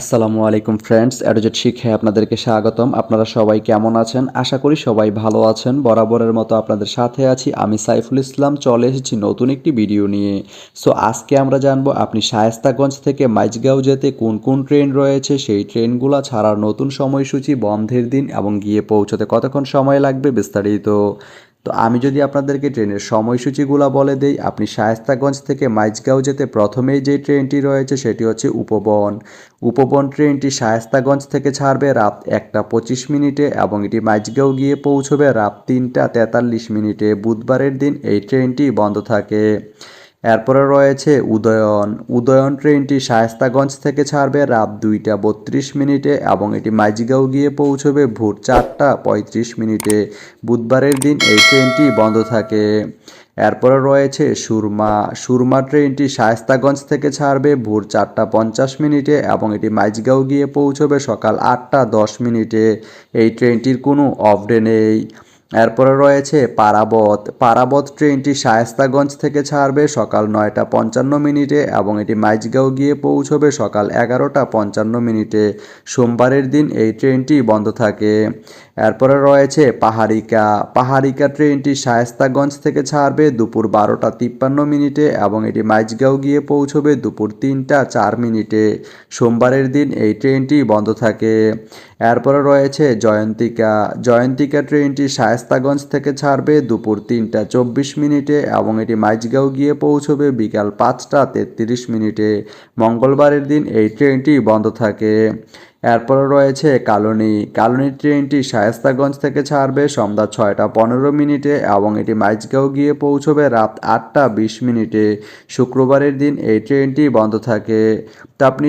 আসসালামু আলাইকুম ফ্রেন্ডস অ্যাডোজেট শিক্ষায় আপনাদেরকে স্বাগতম। আপনারা সবাই কেমন আছেন? আশা করি সবাই ভালো আছেন। বরাবরের মতো আপনাদের সাথে আছি আমি সাইফুল ইসলাম। চলে এসেছি নতুন একটি ভিডিও নিয়ে। সো আজকে আমরা জানব আপনি শায়েস্তাগঞ্জ থেকে মাইজগাঁও যেতে কোন কোন ট্রেন রয়েছে? সেই ট্রেনগুলো ছাড়ার নতুন সময়সূচি, বন্ধের দিন এবং গিয়ে পৌঁছতে কতক্ষণ সময় লাগবে বিস্তারিত। তো আমি যদি আপনাদেরকে ট্রেনের সময়সূচিগুলো বলে দেই, আপনি শায়স্তাগঞ্জ থেকে মাইজগাঁও যেতে প্রথমেই যে ট্রেনটি রয়েছে সেটি হচ্ছে উপবন। উপবন ট্রেনটি শায়স্তাগঞ্জ থেকে ছাড়বে রাত একটা পঁচিশ মিনিটে এবং এটি মাইজগাঁও গিয়ে পৌঁছবে রাত তিনটা তেতাল্লিশ মিনিটে। বুধবারের দিন এই ট্রেনটি বন্ধ থাকে। এরপরে রয়েছে উদয়ন। উদয়ন ট্রেনটি শায়েস্তাগঞ্জ থেকে ছাড়বে রাত দুইটা বত্রিশ মিনিটে এবং এটি মাইজগাঁও গিয়ে পৌঁছবে ভোর চারটা পঁয়ত্রিশ মিনিটে। বুধবারের দিন এই ট্রেনটি বন্ধ থাকে। এরপরে রয়েছে সুরমা। সুরমা ট্রেনটি শায়েস্তাগঞ্জ থেকে ছাড়বে ভোর চারটা পঞ্চাশ মিনিটে এবং এটি মাইজগাঁও গিয়ে পৌঁছবে সকাল আটটা দশ মিনিটে। এই ট্রেনটির কোনো অফ ডে নেই। এরপরে রয়েছে পারাবত। পারাবত ট্রেনটি শায়েস্তাগঞ্জ থেকে ছাড়বে সকাল নয়টা পঞ্চান্ন মিনিটে এবং এটি মাইজগাঁও গিয়ে পৌঁছবে সকাল এগারোটা পঞ্চান্ন মিনিটে। সোমবারের দিন এই ট্রেনটি বন্ধ থাকে। এরপরে রয়েছে পাহাড়িকা। পাহাড়িকা ট্রেনটি শায়েস্তাগঞ্জ থেকে ছাড়বে দুপুর বারোটা তিপ্পান্ন মিনিটে এবং এটি মাইজগাঁও গিয়ে পৌঁছবে দুপুর তিনটা চার মিনিটে। সোমবারের দিন এই ট্রেনটি বন্ধ থাকে। এরপরে রয়েছে জয়ন্তিকা। জয়ন্তিকা ট্রেনটি শায়েস্তাগঞ্জ থেকে ছাড়বে দুপুর তিনটা চব্বিশ মিনিটে এবং এটি মাইজগাঁও গিয়ে পৌঁছবে বিকাল পাঁচটা তেত্রিশ মিনিটে। মঙ্গলবারের দিন এই ট্রেনটি বন্ধ থাকে। এরপরে রয়েছে কালনী। কালনী ট্রেনটি শায়েস্তাগঞ্জ থেকে ছাড়বে সন্ধ্যা ছয়টা পনেরো মিনিটে এবং এটি মাইজগাঁও গিয়ে পৌঁছবে রাত আটটা বিশ মিনিটে। শুক্রবারের দিন এই ট্রেনটি বন্ধ থাকে। তা আপনি